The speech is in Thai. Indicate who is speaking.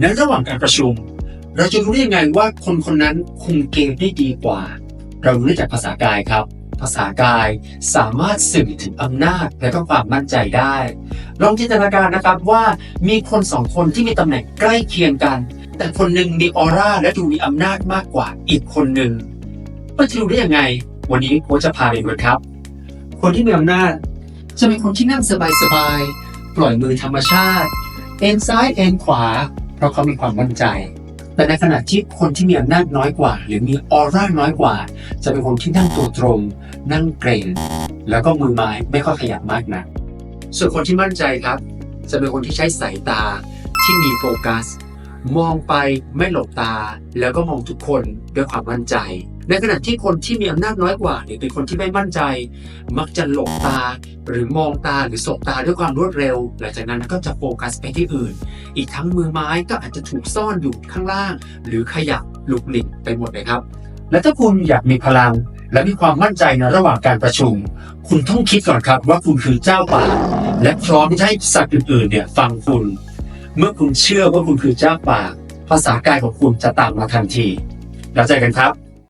Speaker 1: ในระหว่างการประชุม เราจะรู้ได้ยังไงว่าคนคนนั้นคุมเกมได้ดีกว่า เรารู้ได้จากภาษากายครับ ภาษากายสามารถสื่อถึงอำนาจและก็ความมั่นใจได้ ลองจินตนาการนะครับว่ามีคนสองคนที่มีตำแหน่งใกล้เคียงกัน แต่คนหนึ่งมีออร่าและดูมีอำนาจมากกว่าอีกคนหนึ่งมันจะรู้ได้ยังไง วันนี้โค้ชจะพาไปดูครับ คนที่มีอำนาจจะเป็นคนที่นั่งสบายๆปล่อยมือธรรมชาติ เอ็นซ้ายเอ็นขวา เพราะเขามีความมั่นใจ แต่ในขณะที่คนที่มีอำนาจน้อยกว่า หรือมีออร่าน้อยกว่า จะเป็นคนที่นั่งตัวตรง นั่งเกรงแล้วก็มือไม้ไม่ค่อยขยับมากนักส่วนคนที่มั่นใจครับ จะเป็นคนที่ใช้สายตาที่มีโฟกัส มองไปไม่หลบตา แล้วก็มองทุกคนด้วยความมั่นใจ ในขณะที่คนที่มีอำนาจน้อยกว่าหรือเป็นคนที่ไม่มั่นใจ มักจะหลบตา หรือมองตาหรือสบตาด้วยความรวดเร็ว หลังจากนั้นก็จะโฟกัสไปที่อื่น อีกทั้งมือไม้ก็อาจจะถูกซ่อนอยู่ข้างล่าง หรือขยับหลุกหลิกไปหมดเลยครับ และถ้าคุณอยากมีพลัง และมีความมั่นใจในระหว่างการประชุม คุณต้องคิดก่อนครับว่าคุณคือเจ้าป่า และพร้อมที่จะให้สัตว์อื่นๆเนี่ยฟังคุณ เมื่อคุณเชื่อว่าคุณคือเจ้าป่า ภาษากายของคุณจะตามมาทันทีแล้วเจอกันครับ